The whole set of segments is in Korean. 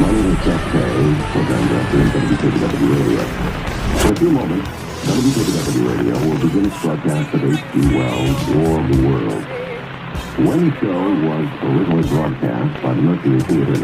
My name is Jeff Kay, program director in WKW Radio. In a few moments, WKW Radio will begin its broadcast of H.G. Wells' War of the Worlds. When the show was originally broadcast by the Mercury Theater of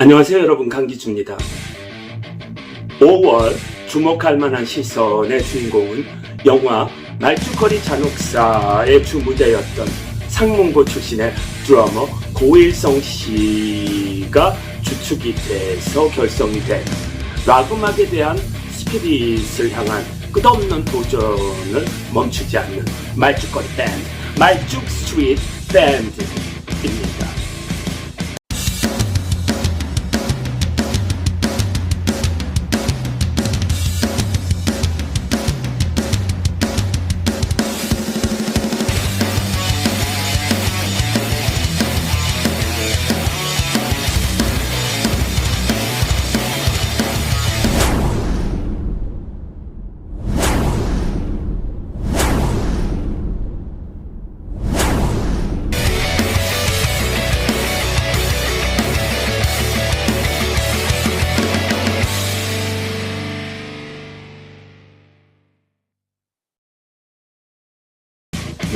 안녕하세요 여러분 강기주입니다. 5월 주목할 만한 시선의 주인공은 영화 말죽거리 잔혹사의 주무대였던 상문고 출신의 드러머 고일성 씨가 주축이 돼서 결성이 된 락 음악에 대한 스피릿을 향한 끝없는 도전을 멈추지 않는 말죽거리 밴드 말죽 스트리트 밴드입니다.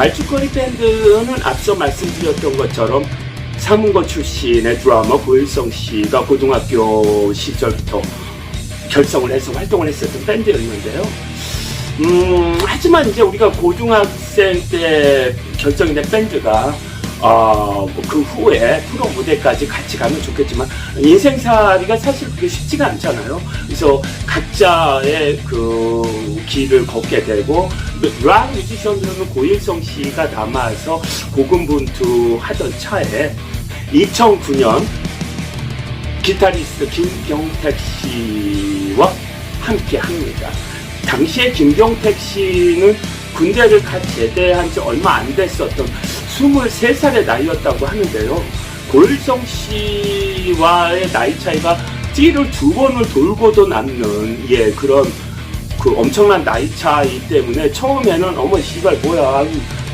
말죽거리 밴드는 앞서 말씀드렸던 것처럼 상문고 출신의 드라머 고일성 씨가 고등학교 시절부터 결성을 해서 활동을 했었던 밴드였는데요. 음, 하지만 이제 우리가 고등학생 때 결성이 된 밴드가 어, 뭐그 후에 프로 무대까지 같이 가면 좋겠지만 인생살이가 사실 그게 쉽지가 않잖아요. 그래서 각자의 그 길을 걷게 되고 락 뮤지션으로는 고일성 씨가 남아서 고군분투 하던 차에 2009년 기타리스트 김경택 씨와 함께 합니다. 당시에 김경택 씨는 군대를 갓 제대한 지 얼마 안 됐었던 23살의 나이였다고 하는데요. 고일성 씨와의 나이 차이가 띠를 두 번을 돌고도 남는 예 그런 그 엄청난 나이 차이 때문에 처음에는 어머 씨발 뭐야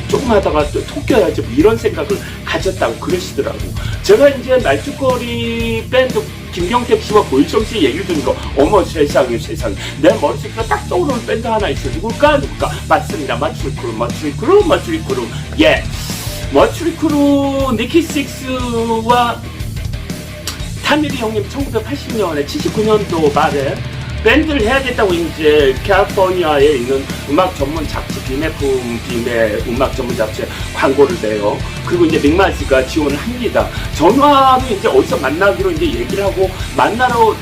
조금 하다가 또 토껴야지 뭐 이런 생각을 가졌다고 그러시더라고. 제가 이제 말죽거리 밴드 김경택 씨와 고일성 씨 얘기를 들으니까 어머 세상에 세상에. 내 머릿속에 딱 떠오르는 밴드 하나 있어 누굴까? 누굴까? 맞습니다. 마추리 크루 마추리 크루 마추리 크루. 예 머추리 크루 니키 식스와 타미리 형님 1980년에 79년도 말에 밴드를 해야겠다고 이제 캘리포니아에 있는 음악 전문 잡지 비메품 빔의 음악 전문 잡지에 광고를 내요. 그리고 이제 믹마스가 지원을 합니다. 전화로 이제 어디서 만나기로 이제 얘기를 하고 만나러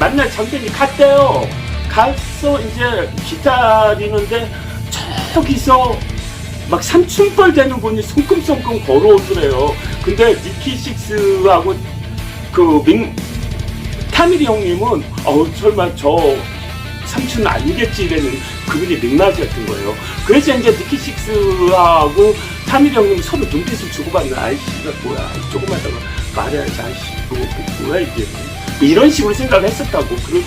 만날 장면이 갔대요. 가서 이제 기다리는데 저기서 막 삼촌뻘 되는 분이 손금손금 걸어오더래요. 근데 니키식스하고 그 민, 타미리 형님은 어우 설마 저 삼촌 아니겠지 이래는 그분이 민낯이었던 거예요. 그래서 이제 니키식스하고 타미리 형님이 서로 눈빛을 주고받는 아이씨가 뭐야 조금하다가 말해야지 아이씨 뭐, 뭐, 뭐야 이게 뭐 이런 식으로 생각을 했었다고 그러,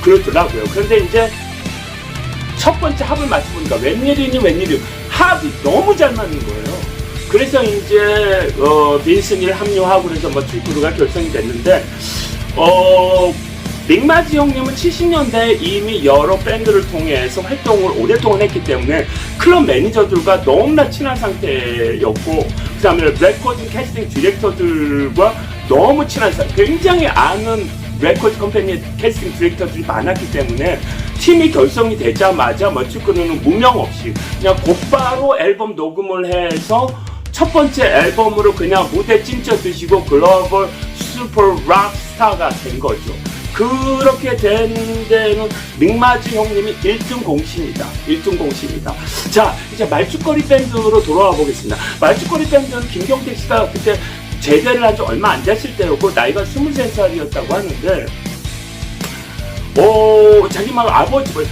그러더라고요. 그런데 이제 첫 번째 합을 맞춰보니까 웬일이니 웬일이 합이 너무 잘 맞는 거예요. 그래서 이제 어, 빈슨이 합류하고 그래서 뭐 트리플루가 결성이 됐는데 어 믹마지 형님은 70년대에 이미 여러 밴드를 통해서 활동을 오랫동안 했기 때문에 클럽 매니저들과 너무나 친한 상태였고 그 다음에 레코드 캐스팅 디렉터들과 너무 친한 상태 굉장히 아는 레코드 컴퍼니 캐스팅 디렉터들이 많았기 때문에 팀이 결성이 되자마자 머치크루는 무명 없이 그냥 곧바로 앨범 녹음을 해서 첫 번째 앨범으로 그냥 무대 찜쪄 드시고 글로벌 슈퍼 락 스타가 된 거죠. 그렇게 된 데는 믹마즈 형님이 1등 공신이다. 1등 공신이다. 자, 이제 말죽거리 밴드로 돌아와 보겠습니다. 말죽거리 밴드는 김경택 씨가 그때 제대를 한 지 얼마 안 됐을 때였고, 나이가 23살이었다고 하는데, 오, 자기 말 아버지 뭐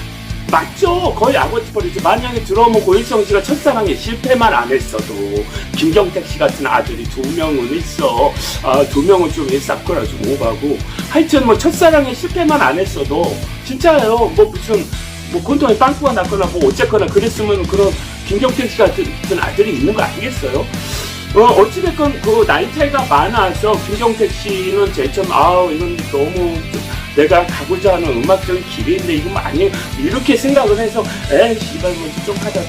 맞죠? 거의 아버지 버리지. 만약에 드러머 고일성 씨가 첫 사랑에 실패만 안 했어도 김경택 씨 같은 아들이 두 명은 있어. 아, 두 명은 좀 싹거라 좀 오가고. 하여튼 뭐 첫사랑에 실패만 안 했어도 진짜예요. 뭐 무슨 뭐 콘돔에 빵꾸가 났거나 뭐 어쨌거나 그랬으면 그런 김경택 씨 같은 아들이 있는 거 아니겠어요? 어, 어찌됐건 그 나이 차이가 많아서 김경택 씨는 제처럼 아우 이건 너무 좀 내가 가고자 하는 음악적인 길인데 이건 아니 이렇게 생각을 해서 에이 씨발 뭐좀 하다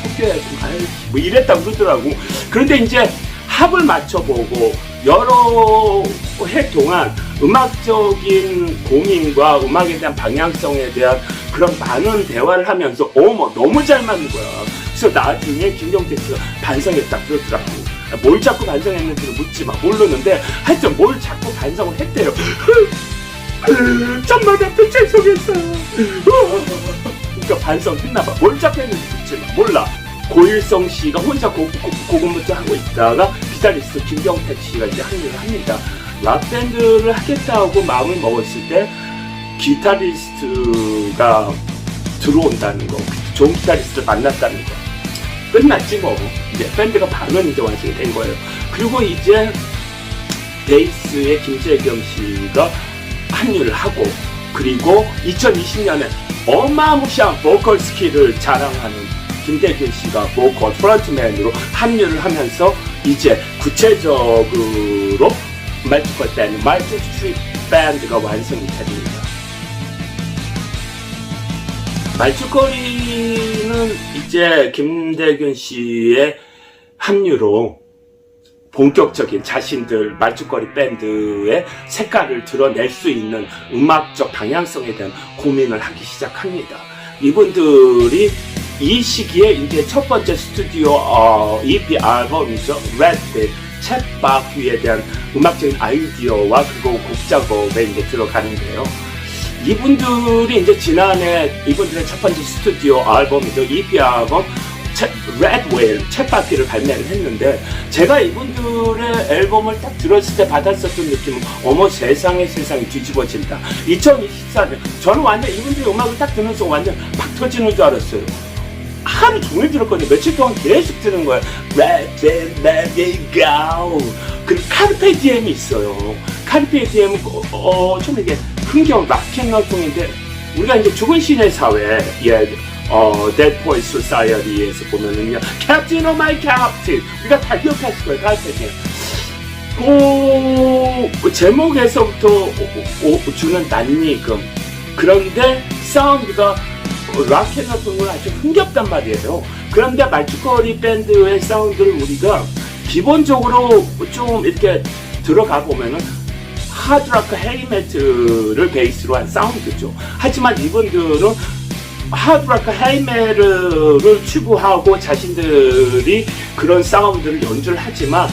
아이 뭐 이랬다고 그러더라고. 그런데 이제 합을 맞춰보고 여러 해 동안 음악적인 고민과 음악에 대한 방향성에 대한 그런 많은 대화를 하면서 어머 너무 잘 맞는 거야. 그래서 나중에 김경택 씨가 반성했다 그러더라고 뭘 자꾸 반성했는지는 묻지 마. 모르는데 하여튼 뭘 자꾸 반성을 했대요. 정말 나한테 죄송했어요. 그러니까 반성했나봐. 뭘 자꾸 했는지 묻지 마. 몰라. 고일성 씨가 혼자 고군분투 하고 있다가 기타리스트 김경택 씨가 이제 합류를 합니다. 락밴드를 하겠다고 마음을 먹었을 때 기타리스트가 들어온다는 거 좋은 기타리스트를 만났다는 거 끝났지 뭐 이제 밴드가 반은 이제 완성이 된 거예요 그리고 이제 베이스의 김재경 씨가 합류를 하고 그리고 2020년에 어마무시한 보컬 스킬을 자랑하는 김대균 씨가 보컬 프런트맨으로 합류를 하면서 이제 구체적으로 말투컬 밴드, 말투 스트릿 밴드가 완성이 됩니다. 말죽거리는 이제 김대균 씨의 합류로 본격적인 자신들 말죽거리 밴드의 색깔을 드러낼 수 있는 음악적 방향성에 대한 고민을 하기 시작합니다. 이분들이 이 시기에 이제 첫 번째 스튜디오 어, EP 앨범이죠. Redfit 챗박 위에 대한 음악적인 아이디어와 그리고 곡 작업에 이제 들어가는데요. 이분들이 이제 지난해 이분들의 첫 번째 스튜디오 앨범이죠. EP 앨범 챗, 레드웨일 챗바퀴를 발매를 했는데 제가 이분들의 앨범을 딱 들었을 때 받았었던 느낌은 어머 세상에 세상이 뒤집어진다. 2024년. 저는 완전 이분들의 음악을 딱 들으면서 완전 박 터지는 줄 알았어요. 하루 종일 들었거든요. 며칠 동안 계속 들은 거예요. 레드 레드 가우 그 카르페 디엠이 있어요. 카르페 디엠은 어, 어, 좀 이게 흥겨운 락앤 롤풍인데 우리가 이제 죽은 신의 사회 예 어, Poets Society에서 보면은요, of my Captain! 우리가 다 기억하실 거예요, 가르페디엠. 그 제목에서부터 오- 오- 주는 낯익음. 그런데 사운드가 락앤롤풍은 아주 흥겹단 말이에요. 그런데 말죽거리 밴드의 사운드를 우리가 기본적으로 좀 이렇게 들어가 보면은 하드락과 헤이메트를 베이스로 한 사운드죠. 하지만 이분들은 하드락과 헤이메트를 추구하고 자신들이 그런 사운드를 연주를 하지만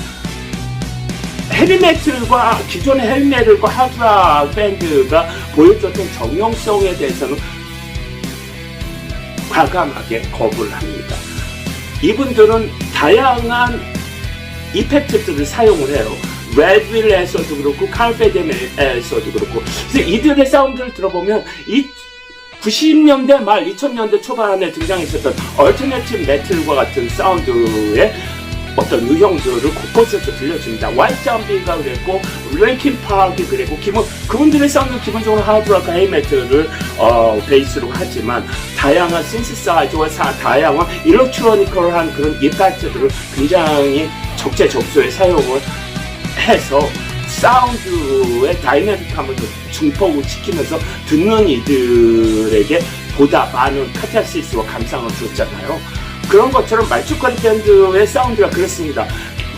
헤비메틀과 기존의 헤비메틀과 하드락 밴드가 보여줬던 정형성에 대해서는 과감하게 거부를 합니다. 이분들은 다양한 이펙트들을 사용을 해요. 레드윌에서도 그렇고 칼페데메에서도 그렇고 이들의 사운드를 들어보면 이 90년대 말 2000년대 초반에 등장했었던 얼터네티브 메틀과 같은 사운드의 어떤 유형들을 곳곳에서 들려줍니다. 화이트 잠비가 그랬고 랭킨 파크이 그랬고 기본 그분들의 사운드는 기본적으로 하드락과 헤이메틀을 어, 베이스로 하지만 다양한 신시사이저와 사, 다양한 일렉트로니컬한 그런 이펙트들을 굉장히 적재적소에 사용을 해서 사운드의 다이내믹함을 더 증폭을 시키면서 듣는 이들에게 보다 많은 카타시스와 감상을 줬잖아요. 그런 것처럼 말죽거리 밴드의 사운드가 그렇습니다.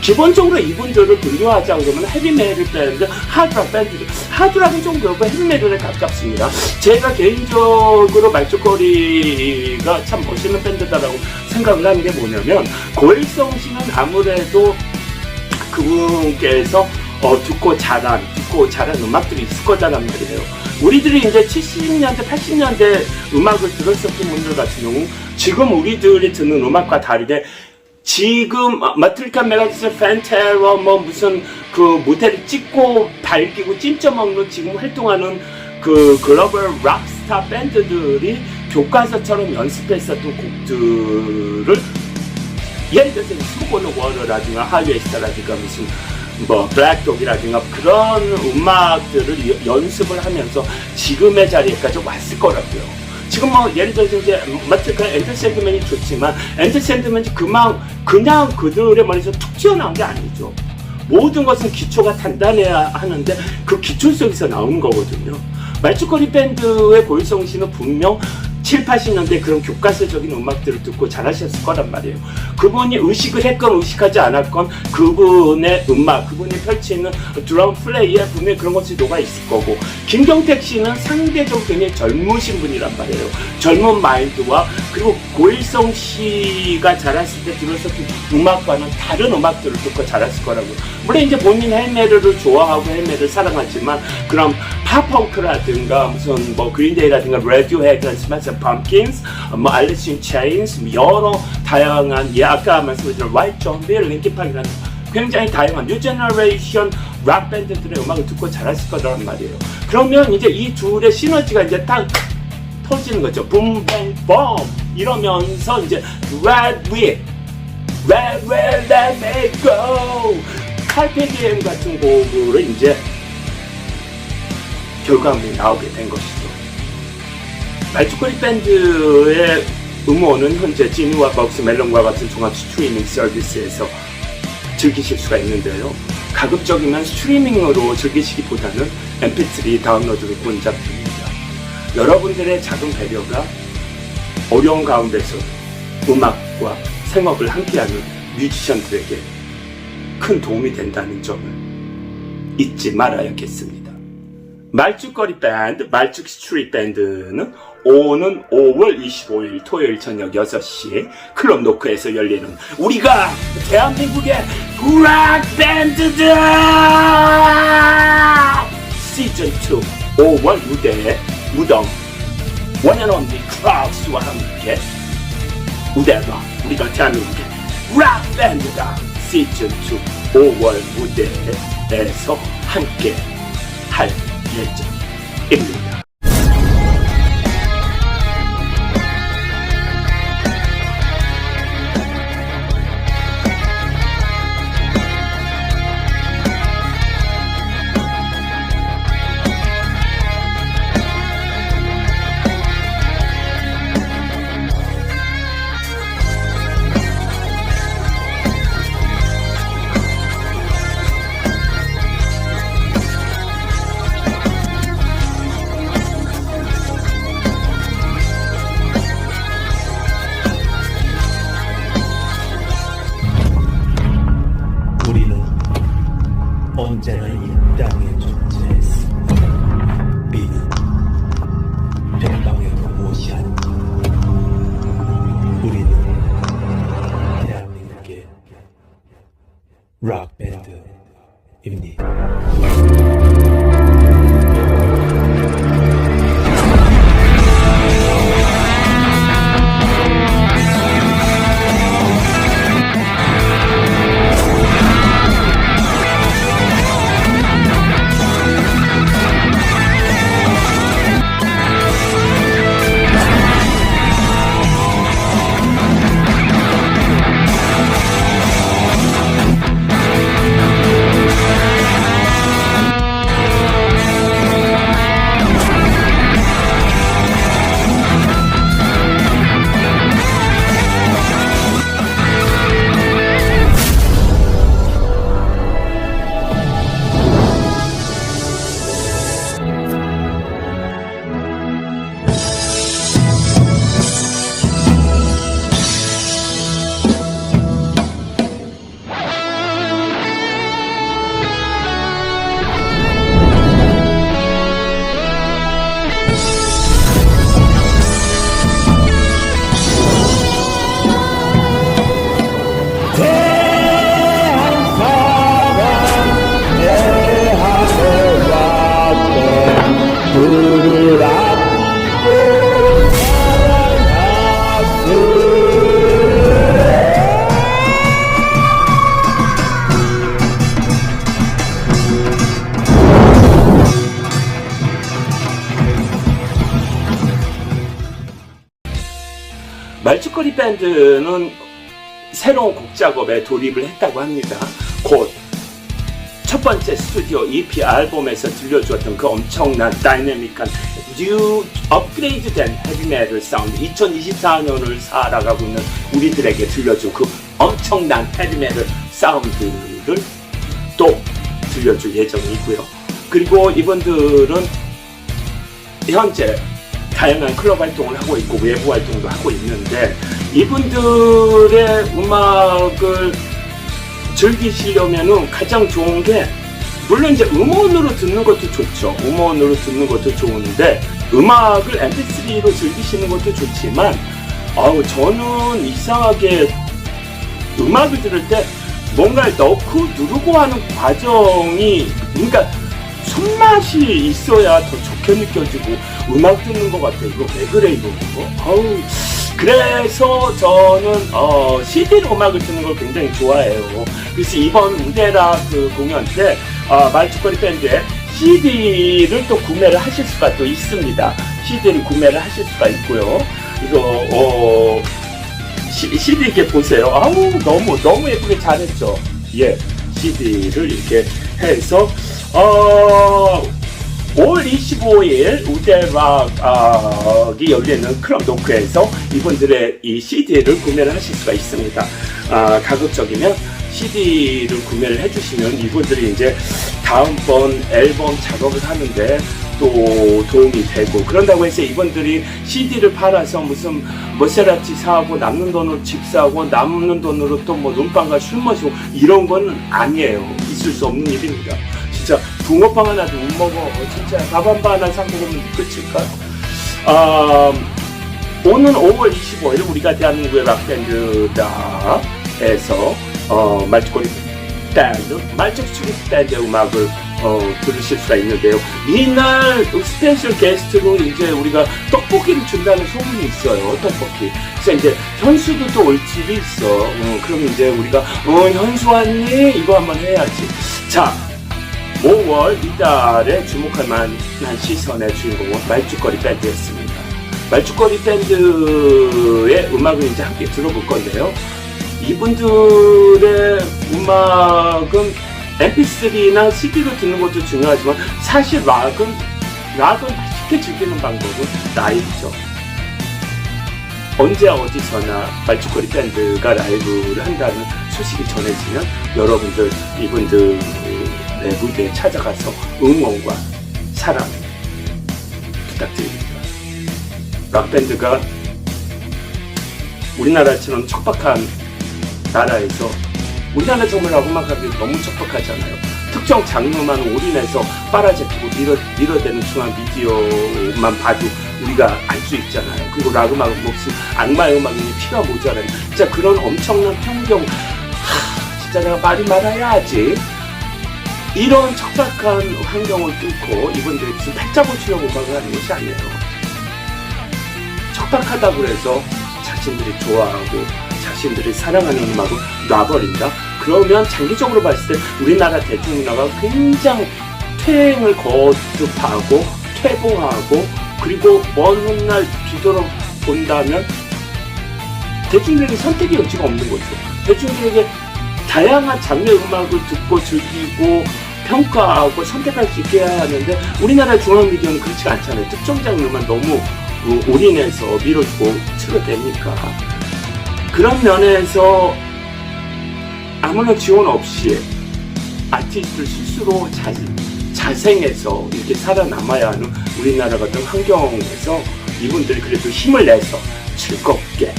기본적으로 이분들을 분류하자 그러면 헤비메tal 밴드, 하드락 밴드, 하드락은 좀 그렇고 헤비메tal에 가깝습니다. 제가 개인적으로 말죽거리가 참 멋있는 밴드다라고 생각을 하는 게 뭐냐면 고일성 씨는 아무래도 그분께서 어, 듣고 자란, 듣고 자란 음악들이 있을 거다란 말이에요. 우리들이 이제 70년대, 80년대 음악을 들었었던 분들 같은 경우, 지금 우리들이 듣는 음악과 다르게, 지금, 마트리카 메가디스 팬테러, 뭐, 무슨, 그, 무대를 찍고, 밝히고, 찜쪄 먹는 지금 활동하는 그, 글로벌 락스타 밴드들이 교과서처럼 연습했었던 곡들을 예를 들어서 스모콜로 워러라든가 하이웨스타라든가 무슨 뭐 블랙독이라든가 그런 음악들을 여- 연습을 하면서 지금의 자리에까지 왔을 거라고요. 지금 뭐 예를 들어서 이제 마트가 엔드 샌드맨이 좋지만 엔드 샌드맨이 그만 그냥 그들의 머리에서 툭 튀어나온 게 아니죠. 모든 것은 기초가 단단해야 하는데 그 기초 속에서 나오는 거거든요. 말죽거리 밴드의 고일성 씨는 분명 7, 80년대 그런 교과서적인 음악들을 듣고 잘하셨을 거란 말이에요. 그분이 의식을 했건 의식하지 않았건 그분의 음악, 그분이 펼치는 드럼 플레이에 분명히 그런 것이 녹아 있을 거고 김경택 씨는 상대적으로 굉장히 젊으신 분이란 말이에요. 젊은 마인드와 그리고 고일성 씨가 자랐을 때 들었었던 음악과는 다른 음악들을 듣고 자랐을 거라고. 물론 이제 본인 헬메르를 좋아하고 헬메를 사랑하지만 그럼 팝펑크라든가 무슨 뭐 그린데이라든가 레디오헤드, 스마트 펌킨스, 뭐 알리스 인 체인스 뭐 여러 다양한 예 아까 말씀드린 화이트 좀비, 링키파이라는 굉장히 다양한 뉴 제너레이션 락 밴드들의 음악을 듣고 자랐을 거란 말이에요. 그러면 이제 이 둘의 시너지가 이제 딱 터지는 거죠. 붐뱅 bom 이러면서 이제 Red Whip, Red Red Let Me Go 칼페디엠 같은 곡으로 이제 결과물이 나오게 된 것이죠. 말죽거리 밴드의 음원은 현재 지니와 벅스 멜론과 같은 종합 스트리밍 서비스에서 즐기실 수가 있는데요. 가급적이면 스트리밍으로 즐기시기보다는 mp3 다운로드를 권장드립니다. 여러분들의 작은 배려가 어려운 가운데서 음악과 생업을 함께하는 뮤지션들에게 큰 도움이 된다는 점을 잊지 말아야겠습니다. 말죽거리 밴드, 말죽 스트리트 밴드는 오는 5월 25일 토요일 저녁 6시 클럽 노크에서 열리는 우리가 대한민국의 락 밴드다! 시즌 2 5월 무대에 무덤. 원앤언니 크라우스와 함께 무대가 우리가 대한민국의 락 밴드다! 시즌 2 5월 무대에서 함께 할 예정 밴드는 새로운 곡 작업에 돌입을 했다고 합니다. 곧 첫 번째 스튜디오 EP 앨범에서 들려주었던 그 엄청난 다이내믹한 뉴 업그레이드된 헤비메tal 사운드 2024년을 살아가고 있는 우리들에게 들려준 그 엄청난 헤비메tal 사운드를 또 들려줄 예정이고요. 그리고 이분들은 현재 다양한 클럽 활동을 하고 있고 외부 활동도 하고 있는데 이분들의 음악을 즐기시려면은 가장 좋은 게 물론 이제 음원으로 듣는 것도 좋죠. 음원으로 듣는 것도 좋은데 음악을 MP3로 즐기시는 것도 좋지만 아우 저는 이상하게 음악을 들을 때 뭔가를 넣고 누르고 하는 과정이 그러니까 손맛이 있어야 더 좋게 느껴지고 음악 듣는 것 같아. 이거 왜 그래 이거? 아우 그래서 저는 어, CD로 음악을 듣는 걸 굉장히 좋아해요. 그래서 이번 무대라 그 공연 때 어, 말죽거리 밴드의 CD를 또 구매를 하실 수가 또 있습니다. CD를 구매를 하실 수가 있고요. 이거 어, 시- CD 이렇게 보세요. 아우 너무 너무 예쁘게 잘했죠. 예, CD를 이렇게 해서 어 5월 25일 우대락이 열리는 클럽 노크에서 이분들의 이 CD를 구매를 하실 수가 있습니다. 아, 가급적이면 CD를 구매를 해주시면 이분들이 이제 다음번 앨범 작업을 하는데 또 도움이 되고 그런다고 해서 이분들이 CD를 팔아서 무슨 머세라티 사고 남는 돈으로 집 사고 남는 돈으로 또 뭐 눈빵과 술 마시고 이런 건 아니에요. 있을 수 없는 일입니다. 진짜 붕어빵 하나 도 못 먹어. 진짜 밥한바 하나 사 먹으면 끝일까요? 어, 오는 5월 25일 우리가 대한민국의 락밴드다에서 어, 말죽거리 밴드, 말죽추리 밴드 음악을 어, 들으실 수가 있는데요. 이날 스페셜 게스트로 이제 우리가 떡볶이를 준다는 소문이 있어요. 떡볶이. 그래서 이제 현수도 또 올 집이 있어. 어, 그럼 이제 우리가 어, 현수 왔니? 이거 한번 해야지. 자, 5월 이달에 주목할 만한 시선의 주인공은 말죽거리 밴드였습니다. 말죽거리 밴드의 음악을 이제 함께 들어볼 건데요. 이분들의 음악은 MP3나 CD로 듣는 것도 중요하지만 사실 락은 락을 맛있게 즐기는 방법은 라이브죠. 언제 어디서나 말죽거리 밴드가 라이브를 한다는 소식이 전해지면 여러분들 이분들의 무대에 찾아가서 응원과 사랑 부탁드립니다. 락밴드가 우리나라처럼 척박한 나라에서 우리나라 정말 락음악하기 너무 척박하잖아요. 특정 장르만 올인해서 빨아제끼고 밀어, 밀어대는 중앙 미디어만 봐도 우리가 알 수 있잖아요. 그리고 락 음악은 무슨 악마의 음악이니 피가 모자라요. 진짜 그런 엄청난 편견, 하, 진짜 내가 말이 말아야지. 이런 척박한 환경을 뚫고 이분들이 무슨 팔자 고치려고 음악을 하는 것이 아니에요. 척박하다고 그래서 자신들이 좋아하고 자신들이 사랑하는 음악을 놔버린다? 그러면 장기적으로 봤을 때 우리나라 대중문화가 굉장히 퇴행을 거듭하고 퇴보하고 그리고 먼 훗날 뒤돌아본다면 대중들에게 선택의 여지가 없는 거죠. 대중들에게 다양한 장르의 음악을 듣고 즐기고 평가하고 선택할 수 있게 해야 하는데 우리나라 중앙 미디어는 그렇지 않잖아요. 특정 장르만 너무 어, 올인해서 밀어주고 틀어대니까 그런 면에서 아무런 지원 없이 아티스트를 스스로 자, 자생해서 이렇게 살아남아야 하는 우리나라 같은 환경에서 이분들이 그래도 힘을 내서 즐겁게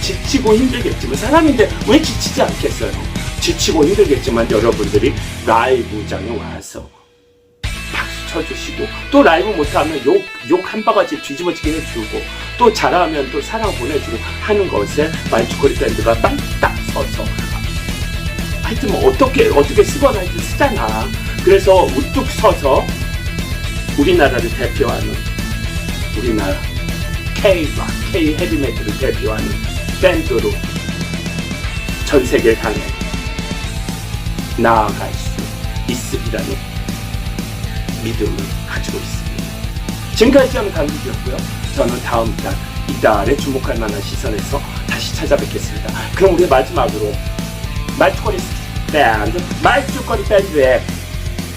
지치고 힘들겠지만 사람인데 왜 지치지 않겠어요? 지치고 힘들겠지만 여러분들이 라이브장에 와서 박수 쳐주시고 또 라이브 못하면 욕, 욕 한 바가지 뒤집어지게 해주고 또 잘하면 또 사랑 보내주고 하는 것에 말죽거리 밴드가 딱딱 서서 하여튼 뭐 어떻게 어떻게 쓰거나 하여튼 쓰잖아. 그래서 우뚝 서서 우리나라를 대표하는 우리나라 K-락, K-헤비메탈을 대표하는 밴드로 전 세계를 향해 나아갈 수 있으리라는 믿음을 가지고 있습니다. 지금까지 저는 강국이었고요. 저는 다음 달 이달에 주목할 만한 시선에서 다시 찾아뵙겠습니다. 그럼 우리 마지막으로 말죽거리 밴드, 말죽거리 밴드의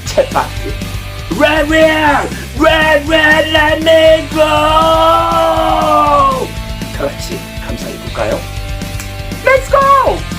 챗바퀴 Red Red! Red Red Let Me Go! 다 같이 감상해 볼까요? Let's go!